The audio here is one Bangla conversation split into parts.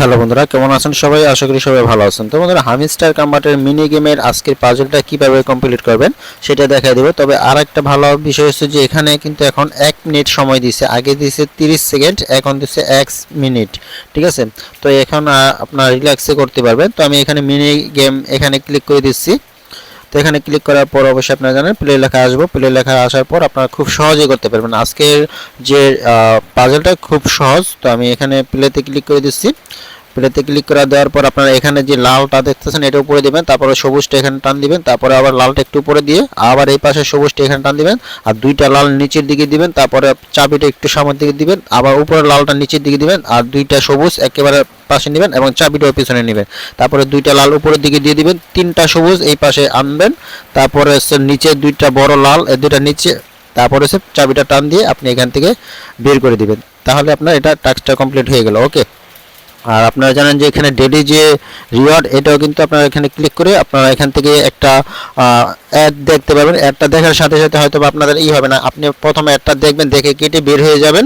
হ্যালো বন্ধুরা, কেমন আছেন সবাই? আশা করি সবাই ভালো আছেন। তো বন্ধুরা, হামিস্টার কাম্বাটের মিনি গেমের আজকের পাজলটা কীভাবে কমপ্লিট করবেন সেটা দেখা দেবে। তবে আর একটা ভালো বিষয় হচ্ছে যে এখানে কিন্তু এখন এক মিনিট সময় দিছে। আগে দিছে তিরিশ সেকেন্ড এখন দিচ্ছে এক মিনিট ঠিক আছে? তো এখন আপনার রিল্যাক্সে করতে পারবেন। তো আমি এখানে মিনি গেম এখানে ক্লিক করে দিচ্ছি। তো এখানে ক্লিক করার পর অবশ্যই আপনারা জানেন প্লে লেখা আসব। প্লে লেখা আসার পর আপনারা খুব সহজেই করতে পারবেন। আজকের যে পাজলটা খুব সহজ, তো আমি এখানে প্লেতে ক্লিক করে দিচ্ছি। প্লেতে ক্লিক করে দেওয়ার পর আপনারা এখানে যে লালটা দেখতেছেন, এটা উপরে দিবেন, তারপরে সবুজটা এখানে টান দিবেন, তারপরে আবার লালটা একটু উপরে দিয়ে আবার এই পাশে সবুজটা এখানে টান দিবেন, আর দুইটা লাল নিচের দিকে দিবেন, তারপরে চাবিটা একটু সামনের দিকে দিবেন, আবার উপরে লালটা নিচের দিকে দিবেন, আর দুইটা সবুজ একেবারে পাশে নেবেন এবং চাবিটাও পিছনে নেবেন। তারপরে দুইটা লাল উপরের দিকে দিয়ে দিবেন, তিনটা সবুজ এই পাশে আনবেন, তারপরে নিচে দুইটা বড় লাল এই দুইটা নিচে, তারপরে সে চাবিটা টান দিয়ে আপনি এখান থেকে বের করে দিবেন। তাহলে আপনার এটা টাস্কটা কমপ্লিট হয়ে গেল ওকে আর আপনারা জানেন যে এখানে ডেলি যে রিওয়ার্ড এটাও কিন্তু আপনারা এখানে ক্লিক করে আপনারা এখান থেকে একটা অ্যাড দেখতে পাবেন অ্যাডটা দেখার সাথে সাথে হয়তো আপনাদের ই হবে না। আপনি প্রথমে অ্যাডটা দেখবেন, দেখে কেটে বের হয়ে যাবেন।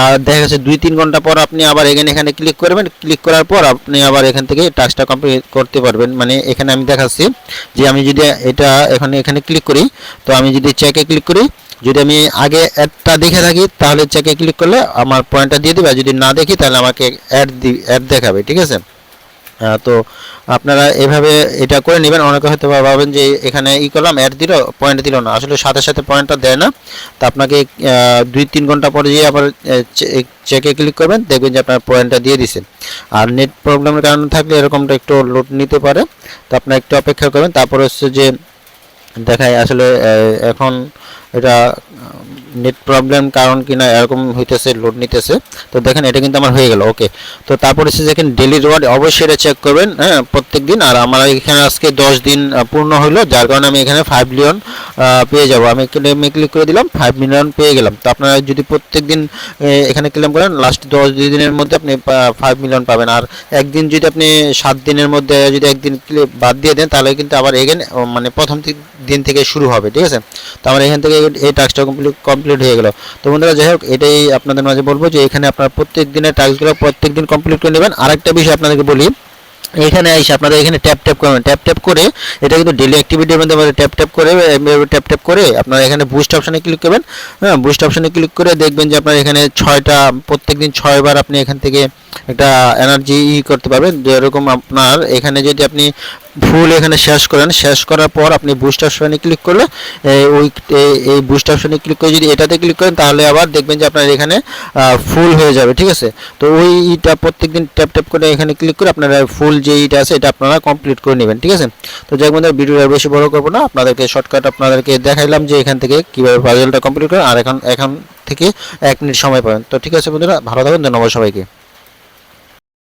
আর দেখা যাচ্ছে দুই তিন ঘণ্টা পর আপনি আবার এখানে এখানে ক্লিক করবেন। ক্লিক করার পর আপনি আবার এখান থেকে টাস্কটা কমপ্লিট করতে পারবেন। মানে এখানে আমি দেখাচ্ছি যে আমি যদি এটা এখানে এখানে ক্লিক করি, তো আমি যদি চেকে ক্লিক করি যদি আমি আগে অ্যাডটা দেখে থাকি, তাহলে চেকে ক্লিক করলে আমার পয়েন্টটা দিয়ে দেবে। যদি না দেখি, তাহলে আমাকে অ্যাড দি অ্যাড দেখাবে, ঠিক আছে? তো আপনারা এভাবে এটা করে নেবেন। অনেকে হয়তো ভাবেন যে এখানে ই করলাম অ্যাড দিল পয়েন্ট দিল না। আসলে সাথে সাথে পয়েন্টটা দেয় না। তো আপনাকে দুই তিন ঘণ্টা পরে গিয়ে আবার চেকে ক্লিক করবেন। দেখবেন যে আপনার পয়েন্টটা দিয়ে দিছে। আর নেট প্রবলেমের কারণে থাকলে এরকমটা একটু লোড নিতে পারে। তো আপনারা একটু অপেক্ষা করবেন। তারপর হচ্ছে যে, দেখায় আসলে এখন এটা নেট প্রবলেম কারণ কিনা এরকম হইতেছে লোড নিতেছে। তো দেখেন, এটা কিন্তু আমার হয়ে গেল ওকে তো তারপরে হচ্ছে দেখেন ডেলি রিওয়ার্ড অবশ্যই এটা চেক করবেন হ্যাঁ প্রত্যেক দিন আর আমার এখানে আজকে দশ দিন পূর্ণ হলো যার কারণে আমি এখানে ফাইভ মিলিয়ন পেয়ে যাব। আমি ক্লেমে ক্লিক করে দিলাম ফাইভ মিলিয়ন পেয়ে গেলাম। তো আপনারা যদি প্রত্যেক দিন এখানে ক্লেম করেন লাস্ট দশ দুই দিনের মধ্যে আপনি ফাইভ মিলিয়ন পাবেন। আর একদিন যদি আপনি সাত দিনের মধ্যে যদি একদিন বাদ দিয়ে দেন, তাহলে কিন্তু আবার এগেন মানে প্রথম দিন থেকে শুরু হবে, ঠিক আছে? তো আমার এখান থেকে এই- টাস্কটা কমপ্লিট কমপ্লিট হয়ে গেল। তো বন্ধুরা, যাই হোক, এটাই আপনাদের মাঝে বলব যে, এখানে আপনারা প্রত্যেক দিনের টাস্কগুলো প্রত্যেক দিন কমপ্লিট করে নেবেন। আরেকটা বিষয় আপনাদেরকে বলি, এখানে এসে আপনারা এখানে ট্যাপ ট্যাপ করবেন ট্যাপ ট্যাপ করে, এটা কিন্তু ডেলি অ্যাক্টিভিটির মধ্যে ট্যাপ ট্যাপ করে ট্যাপ ট্যাপ করে আপনারা এখানে বুস্ট অপশানে ক্লিক করবেন। হ্যাঁ বুস্ট অপশানে ক্লিক করে দেখবেন যে, আপনার এখানে ছয়টা, প্রত্যেকদিন ছয়বার আপনি এখান থেকে একটা এনার্জি ই করতে পারবেন। যেরকম আপনার এখানে যদি আপনি ফুল এখানে শেষ করেন। শেষ করার পর আপনি বুস্ট অপশনে ক্লিক করলে ওই এই- বুস্ট অপশনে ক্লিক করে যদি এটাতে ক্লিক করেন, তাহলে আবার দেখবেন যে আপনার এখানে ফুল হয়ে যাবে, ঠিক আছে? তো ওই ইটা প্রত্যেকদিন ট্যাপ ট্যাপ করে এখানে ক্লিক করে আপনারা ফুল যে ইটা আছে, এটা আপনারা কমপ্লিট করে নেবেন, ঠিক আছে? তো যাই বন্ধুরা ভিডিওটা বেশি বড় করব না। আপনাদেরকে শর্টকাট আপনাদেরকে দেখাইলাম যে এখান থেকে কীভাবে পাজলটা কমপ্লিট করেন, আর এখন এখন থেকে এক মিনিট সময় পাবেন। তো ঠিক আছে বন্ধুরা, ভালো থাকবেন ধন্যবাদ সবাইকে।